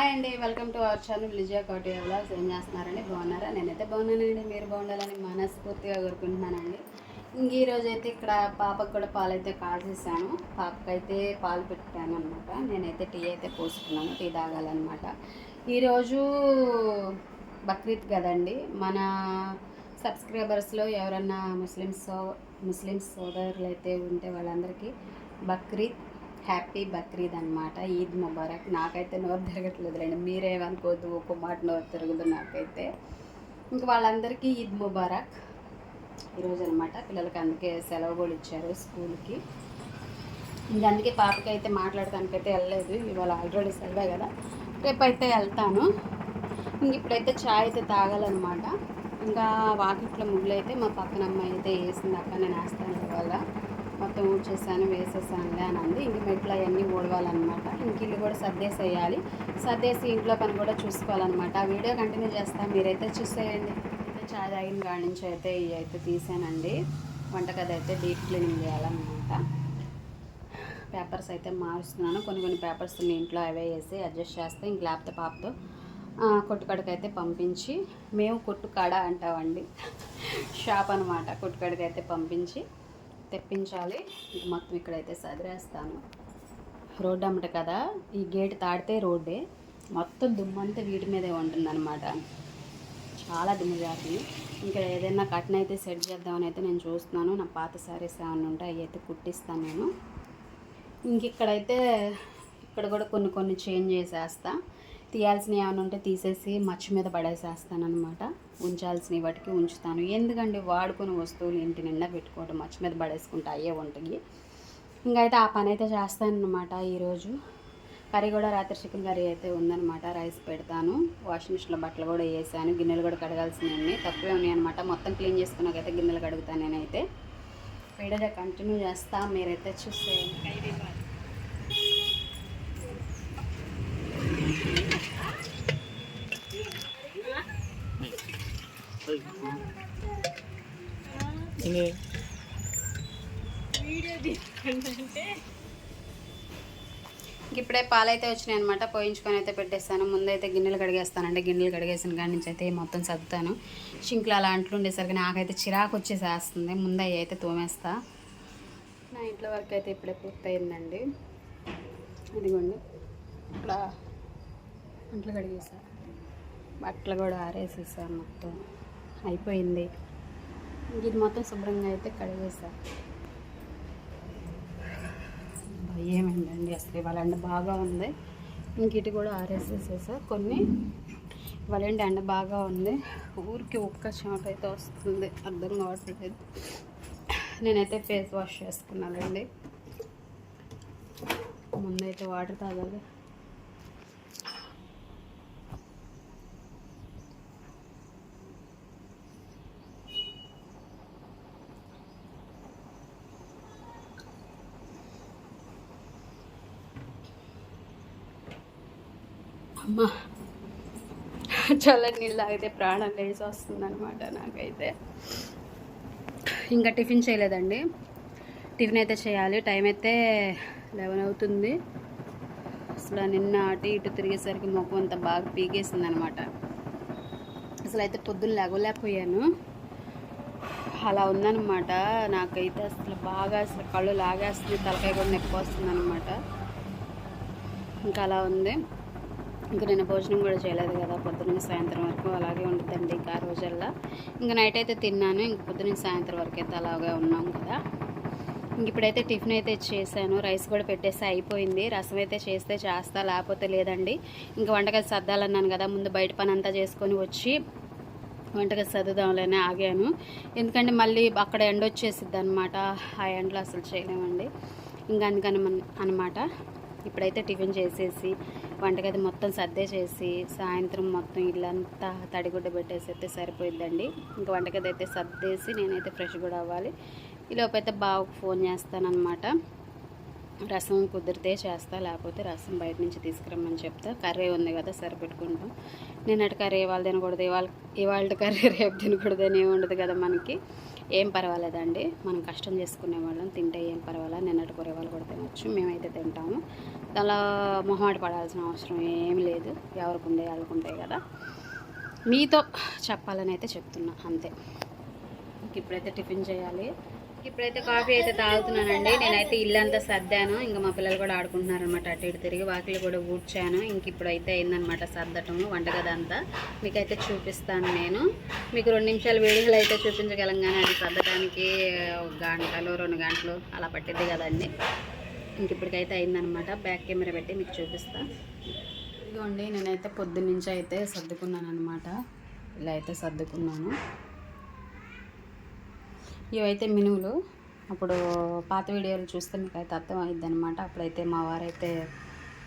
Hi అండి welcome to our channel Vijaya Koti vlogs ఏం చేస్తున్నారండి? బాగున్నారా? నేనైతే బాగున్నానండి. మీరు బాగుండాలని మనస్ఫూర్తిగా కోరుకుంటున్నానండి. ఇంక ఈరోజు అయితే ఇక్కడ పాపకు కూడా పాలు అయితే కాసేసాను పాపకైతే పాలు పెట్టాను అనమాట నేనైతే టీ అయితే పోసుకున్నాను టీ తాగాలన్నమాట. ఈరోజు బక్రీద్ కదండి. మన సబ్స్క్రైబర్స్లో ఎవరన్నా ముస్లిమ్స్ సో- ముస్లిమ్స్ సోదరులు అయితే ఉంటే వాళ్ళందరికీ బక్రీద్ హ్యాపీ బక్రీద్ అనమాట ఈద్ ముబారక్. నాకైతే నోరు తిరగట్లేదులేండి. మీరేమనుకోవద్దు ఒక మాట నోరు తిరగదు నాకైతే. ఇంక వాళ్ళందరికీ ఈద్ ముబారక్. ఈరోజు అనమాట పిల్లలకి అందుకే సెలవు కూడా ఇచ్చారు స్కూల్కి. ఇంక అందుకే పాపకి అయితే మాట్లాడటానికైతే వెళ్ళలేదు. ఇవాళ ఆల్రెడీ సెలవే కదా. రేపు అయితే వెళ్తాను. ఇంక ఇప్పుడైతే చాయ్ అయితే తాగాలన్నమాట. ఇంకా వాకిట్లో ముగ్గులైతే అయితే మా పక్కన అమ్మాయి అయితే వేసింది. అక్క నేను వేస్తాను ఇవాళ. మొత్తం ఊడ్చేసాను వేసేసానులే అని అంది. ఇంక మెట్లు అవన్నీ ఊడవాలన్నమాట. ఇంక ఇల్లు కూడా సర్దేసేయాలి. సర్దేసి ఇంట్లో పని కూడా చూసుకోవాలన్నమాట. ఆ వీడియో కంటిన్యూ చేస్తాను మీరైతే చూసేయండి. అయితే చాయ్ తాగిన కాడి నుంచి అయితే ఇవి అయితే తీసానండి. వంటగది అయితే డీప్ క్లీనింగ్ చేయాలన్నమాట. పేపర్స్ అయితే మారుస్తున్నాను. కొన్ని కొన్ని పేపర్స్ మీ ఇంట్లో అవే వేసి అడ్జస్ట్ చేస్తే. ఇంక లేకపోతే పాపతో ఆ, అయితే పంపించి. మేము కొట్టుకాడ అంటామండి. షాప్ అనమాట కొట్టుకాడికి అయితే పంపించి తెప్పించాలి. మొత్తం ఇక్కడైతే సదిరేస్తాను. రోడ్డు అమ్మట కదా ఈ గేట్ తాడితే రోడ్డే. మొత్తం దుమ్మంతా వీటి మీదే ఉంటుందన్నమాట. చాలా దుమ్ము జాతి. ఇంకా ఏదైనా కట్న అయితే సెట్ చేద్దామని అయితే నేను చూస్తున్నాను. నా పాత సారీస్ ఏమైనా ఉంటే అవి అయితే కుట్టిస్తాను నేను. ఇంక ఇక్కడైతే ఇక్కడ కూడా కొన్ని కొన్ని చేంజ్ చేసేస్తాను తీయాల్సినవి ఏమైనా ఉంటే తీసేసి మచ్చు మీద పడేసేస్తానమాట ఉంచాల్సిన ఉంచాల్సినవి వాటికి ఉంచుతాను. ఎందుకంటే వాడుకునే వస్తువులు ఇంటి నిండా పెట్టుకోవడం మచ్చ మీద పడేసుకుంటే అయ్యే ఉంటాయి. ఇంకైతే ఆ పని అయితే చేస్తానమాట ఈరోజు. కర్రీ కూడా రాత్రి చికెన్ కర్రీ అయితే ఉందన్నమాట. రైస్ పెడతాను. వాషింగ్ మిషన్లో బట్టలు కూడా వేసాను. గిన్నెలు కూడా కడగాల్సినవి తక్కువే ఉన్నాయి అనమాట మొత్తం క్లీన్ చేసుకున్నాకైతే గిన్నెలు కడుగుతాను నేనైతే. వీడియో కంటిన్యూ చేస్తా. మీరైతే చూసేయండి. ఇప్పుడే పాలైతే వచ్చినాయి అనమాట పోయించుకొని అయితే పెట్టేస్తాను. ముందైతే గిన్నెలు కడిగేస్తానండి. గిన్నెలు కడిగేసిన కాడి నుంచి అయితే మొత్తం సర్దుతాను. షింకులు అలా అంట్లు ఉండేసరికి నాకైతే చిరాకు వచ్చేసేస్తుంది. ముందు అవి అయితే తోమేస్తా. నా ఇంట్లో వరకు అయితే ఇప్పుడే పూర్తయిందండి. ఇదిగోండి. ఇక్కడ అంట్లు కడిగేసా. బట్టలు కూడా ఆరేసేసాను మొత్తం. అయిపోయింది. ఇది మొత్తం శుభ్రంగా అయితే కడిగేసా. ఏమైందండి అసలు ఇవాళ ఎండ బాగా ఉంది. ఇంక ఇటు కూడా ఆరేసేసేసా. కొన్ని ఇవాళ ఏంటి ఎండ బాగా ఉంది. ఊరికి ఒక్క చెమట అయితే వస్తుంది. అర్థం కావట్లేదు. నేనైతే ఫేస్ వాష్ చేసుకున్నానండి. ముందైతే వాటర్ తాగాలి. అమ్మా. చాలా నీళ్ళు తాగితే ప్రాణం లేచి వస్తుంది అనమాట నాకైతే. ఇంకా టిఫిన్ చేయలేదండి. టిఫిన్ అయితే చేయాలి. టైం అయితే లెవెన్ అవుతుంది. అసలు నిన్న అటు ఇటు తిరిగేసరికి మొక్క అంతా బాగా పీకేసింది అనమాట అసలు అయితే పొద్దున్న లేగలేకపోయాను అలా ఉందన్నమాట నాకైతే అసలు బాగా అసలు కళ్ళు లాగేస్తుంది తలకాయ కూడా నొప్పి వస్తుంది అనమాట ఇంకా అలా ఉంది. ఇంకా నేను భోజనం కూడా చేయలేదు కదా పొద్దున్న సాయంత్రం వరకు అలాగే ఉంటుందండి ఇంకా ఆ రోజల్లా. ఇంకా నైట్ అయితే తిన్నాను ఇంక పొద్దున్న సాయంత్రం వరకు అయితే అలాగే ఉన్నాం కదా. ఇంక ఇప్పుడైతే టిఫిన్ అయితే చేశాను రైస్ కూడా పెట్టేసి అయిపోయింది. రసం అయితే చేస్తే చేస్తా లేకపోతే లేదండి. ఇంకా వంటగది సర్దాలన్నాను కదా ముందు బయట పని అంతా చేసుకొని వచ్చి వంటగది సర్దుదాంలేనే ఆగాను. ఎందుకంటే మళ్ళీ అక్కడ ఎండ వచ్చేసిద్ది అనమాట ఆ ఎండలో అసలు చేయలేమండి. ఇంకా అందుకని అనమాట ఇప్పుడైతే టిఫిన్ చేసేసి వంటగది మొత్తం సర్దే చేసి సాయంత్రం మొత్తం ఇల్లంతా తడిగుడ్డ పెట్టేసి అయితే సరిపోయిద్దండి. ఇంకా వంటగది అయితే సర్దేసి నేనైతే ఫ్రెష్ కూడా అవ్వాలి. ఈలోపైతే అయితే బావకు ఫోన్ చేస్తానమాట రసం కుదిరితే చేస్తా లేకపోతే రసం బయట నుంచి తీసుకురమ్మని చెప్తా. కర్రీ ఉంది కదా సరిపెట్టుకుంటాం. నేను అటు కర్రీ ఇవాళ తినకూడదు ఇవాళ ఇవాళ కర్రీ రేపు తినకూడదు అని ఏమి ఉండదు కదా మనకి. ఏం పర్వాలేదండి. మనం కష్టం చేసుకునే వాళ్ళం తింటే ఏం పర్వాలేదు నిన్నటి కూర వాళ్ళు కూడా తినచ్చు మేమైతే తింటాము. దానిలో మొహమాట పడాల్సిన అవసరం ఏం లేదు ఎవరికి ఉండే వాళ్ళకు ఉంటాయి కదా. మీతో చెప్పాలని అయితే చెప్తున్నా అంతే. ఇంక ఇప్పుడైతే టిఫిన్ చేయాలి. ఇప్పుడైతే కాఫీ అయితే తాగుతున్నానండి. నేనైతే ఇల్లంతా సర్దాను. ఇంకా మా పిల్లలు కూడా ఆడుకుంటున్నారు అనమాట అటు ఇటు తిరిగి వాకిలు కూడా ఊడ్చాను. ఇంక ఇప్పుడైతే అయిందనమాట సర్దటము వంటగది అంతా మీకైతే చూపిస్తాను నేను. మీకు రెండు నిమిషాలు వీడియోలు అయితే చూపించగలం కానీ అది సర్దటానికి ఒక గంటలు రెండు గంటలు అలా పట్టిద్ది కదండి. ఇంక ఇప్పటికైతే అయిందనమాట బ్యాక్ కెమెరా పెట్టి మీకు చూపిస్తాను ఇదిగోండి నేనైతే పొద్దున్నుంచి అయితే సర్దుకున్నాను అనమాట ఇలా అయితే సర్దుకున్నాను. ఇవైతే మినువులు. అప్పుడు పాత వీడియోలు చూస్తే మీకు అయితే అర్థమైంది అనమాట అప్పుడైతే మా వారైతే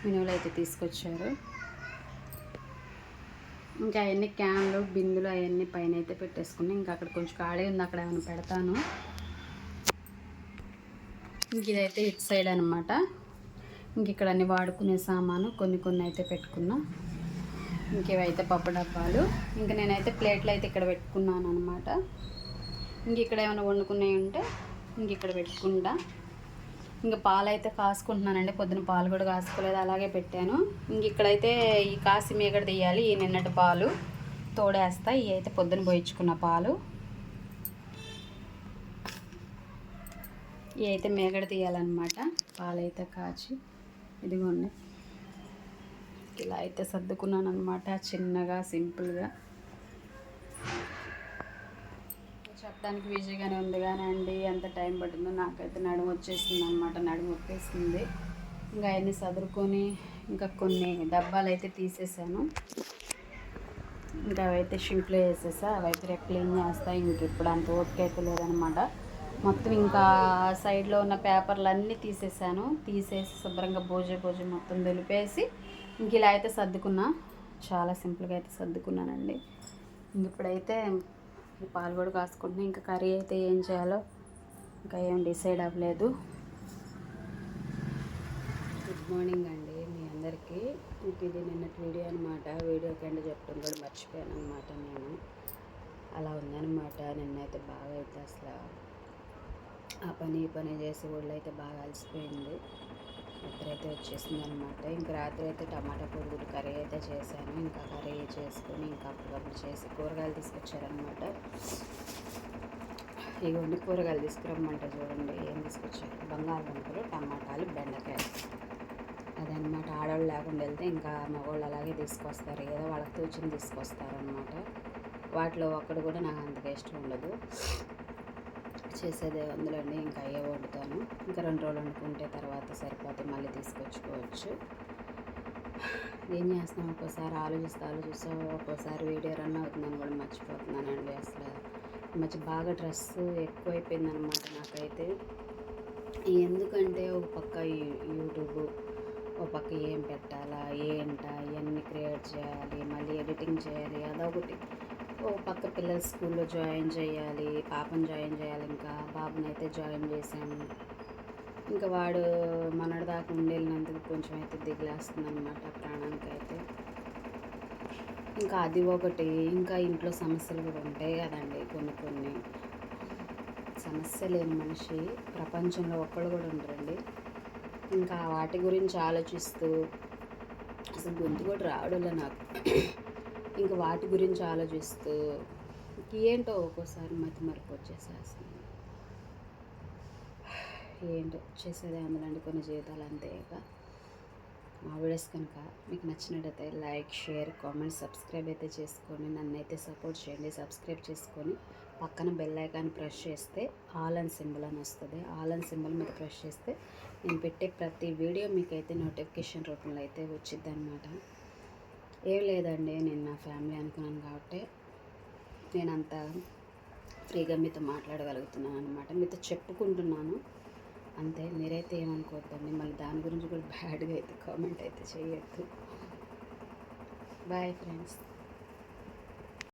మినువులు అయితే తీసుకొచ్చారు. ఇంకా అవన్నీ క్యాన్లు బిందులు అవన్నీ పైన అయితే పెట్టేసుకుని ఇంకా అక్కడ కొంచెం ఖాళీ ఉంది. అక్కడ ఏమైనా పెడతాను. ఇంక ఇదైతే ఇటు సైడ్ అనమాట ఇంక ఇక్కడ అన్ని వాడుకునే సామాను కొన్ని కొన్ని అయితే పెట్టుకున్నా. ఇంకేవైతే పప్పు డబ్బాలు. ఇంకా నేనైతే ప్లేట్లు అయితే ఇక్కడ పెట్టుకున్నాను అనమాట ఇంక ఇక్కడ ఏమైనా వండుకున్నాయి ఉంటే ఇంక ఇక్కడ పెట్టుకుంటా. ఇంకా పాలు అయితే కాసుకుంటున్నానండి పొద్దున పాలు కూడా కాసుకోలేదు అలాగే పెట్టాను. ఇంక ఇక్కడైతే ఈ కాసి మీగడ తీయాలి ఈ నిన్నటి పాలు తోడేస్తా ఇవి అయితే పొద్దున పోయించుకున్న పాలు. ఇవి అయితే మేగడ తీయాలన్నమాట పాలు అయితే కాచి ఇదిగోండి ఇలా అయితే సర్దుకున్నాను అనమాట చిన్నగా సింపుల్గా. చెప్పడానికి ఈజీగానే ఉంది కానీ అండి ఎంత టైం పట్టిందో నాకైతే నడుము వచ్చేసింది అనమాట నడుము వచ్చేసింది ఇంకా అవన్నీ సదురుకొని ఇంకా కొన్ని డబ్బాలు అయితే తీసేసాను. ఇంకా అవైతే షింక్లో వేసేసా అవైతే రేపు క్లీన్ చేస్తా ఇంక ఇప్పుడు అంత ఓపిక అయితే లేదనమాట మొత్తం ఇంకా సైడ్లో ఉన్న పేపర్లు అన్నీ తీసేసాను. తీసేసి శుభ్రంగా భోజ భోజ మొత్తం దులిపేసి ఇంక ఇలా అయితే సర్దుకున్నా. చాలా సింపుల్గా అయితే సర్దుకున్నానండి. ఇంక ఇప్పుడైతే పాలు కూడా కాసుకుంటున్నాయి ఇంకా కర్రీ అయితే ఏం చేయాలో ఇంకా ఏం డిసైడ్ అవ్వలేదు. గుడ్ మార్నింగ్ అండి మీ అందరికీ. ఇంక ఇది నిన్నటి వీడియో అనమాట వీడియో కింద చెప్పడం కూడా మర్చిపోయాను అనమాట నేను. అలా ఉందనమాట నిన్నైతే బాగా అయితే అసలు ఆ పని ఈ పని చేసి ఒళ్ళు అయితే బాగా అలసిపోయింది. రాత్రి అయితే వచ్చేసింది అనమాట ఇంకా రాత్రి అయితే టమాటా పొడిగుడ్డు కర్రీ అయితే చేశాను. ఇంకా కర్రీ చేసుకొని ఇంకా అప్పటికప్పుడు చేసి కూరగాయలు తీసుకొచ్చారనమాట ఇవన్నీ కూరగాయలు తీసుకురమ్మంటే చూడండి. ఏం తీసుకొచ్చారు? బంగాళదుంపలు టమాటాలు బెండకాయలు. అదనమాట ఆడవాళ్ళు లేకుండా వెళ్తే ఇంకా మగవాళ్ళు అలాగే తీసుకొస్తారు. ఏదో వాళ్ళకి తోచింది తీసుకొస్తారనమాట వాటిలో ఒక్కడు కూడా నాకు అంతగా ఇష్టం ఉండదు. చేసేదే అందులోనే ఇంకా అయ్యే వండుతాను. ఇంకా రెండు రోజులు వండుకుంటే తర్వాత సరిపోతే మళ్ళీ తీసుకొచ్చుకోవచ్చు. ఏం చేస్తున్నాం ఒక్కోసారి ఆలోచిస్తే ఆలోచిస్తే ఒక్కోసారి వీడియో రన్ అవుతుందని కూడా మర్చిపోతున్నానండి అసలు. మంచి బాగా డ్రెస్ ఎక్కువైపోయింది అనమాట నాకైతే. ఎందుకంటే ఒక పక్క యూట్యూబ్ ఒక పక్క ఏం పెట్టాలా ఏంటా ఇవన్నీ క్రియేట్ చేయాలి మళ్ళీ ఎడిటింగ్ చేయాలి అదొకటి. ఓ పక్క పిల్లలు స్కూల్లో జాయిన్ చేయాలి పాపను జాయిన్ చేయాలి ఇంకా బాబుని అయితే జాయిన్ చేశాము ఇంకా వాడు మనడు దాకా ఉండేళ్ళినందుకు కొంచెం అయితే దిగులేస్తుంది అనమాట ప్రాణానికి అయితే. ఇంకా అది ఒకటి ఇంకా ఇంట్లో సమస్యలు కూడా ఉంటాయి కదండి కొన్ని కొన్ని. సమస్య లేని మనిషి ప్రపంచంలో ఒక్కడు కూడా ఉండరండి. ఇంకా వాటి గురించి ఆలోచిస్తూ అసలు గొంతు కూడా రావడంలో నాకు. ఇంకా వాటి గురించి ఆలోచిస్తూ ఏంటో ఒక్కోసారి మతి మరపు వచ్చేసేస్తుంది ఏంటో చేసేదే అందులోండి కొన్ని జీవితాలు అంతేగా మా వీడియోస్ కనుక మీకు నచ్చినట్టయితే లైక్ షేర్ కామెంట్ సబ్స్క్రైబ్ అయితే చేసుకొని నన్ను అయితే సపోర్ట్ చేయండి. సబ్స్క్రైబ్ చేసుకొని పక్కన బెల్ ఐకాన్ ప్రెస్ చేస్తే ఆల్ అండ్ సింబల్ అని వస్తుంది. ఆల్ అండ్ సింబల్ మీద ప్రెస్ చేస్తే నేను పెట్టే ప్రతి వీడియో మీకైతే నోటిఫికేషన్ రూపంలో అయితే వచ్చింది అనమాట ఏం లేదండి నేను నా ఫ్యామిలీ అనుకున్నాను కాబట్టి నేను అంత ఫ్రీగా మీతో మాట్లాడగలుగుతున్నాను అనమాట మీతో చెప్పుకుంటున్నాను. అంతే మీరైతే ఏమనుకోవద్దండి మళ్ళీ దాని గురించి కూడా బ్యాడ్గా అయితే కామెంట్ అయితే చేయొద్దు. Bye friends.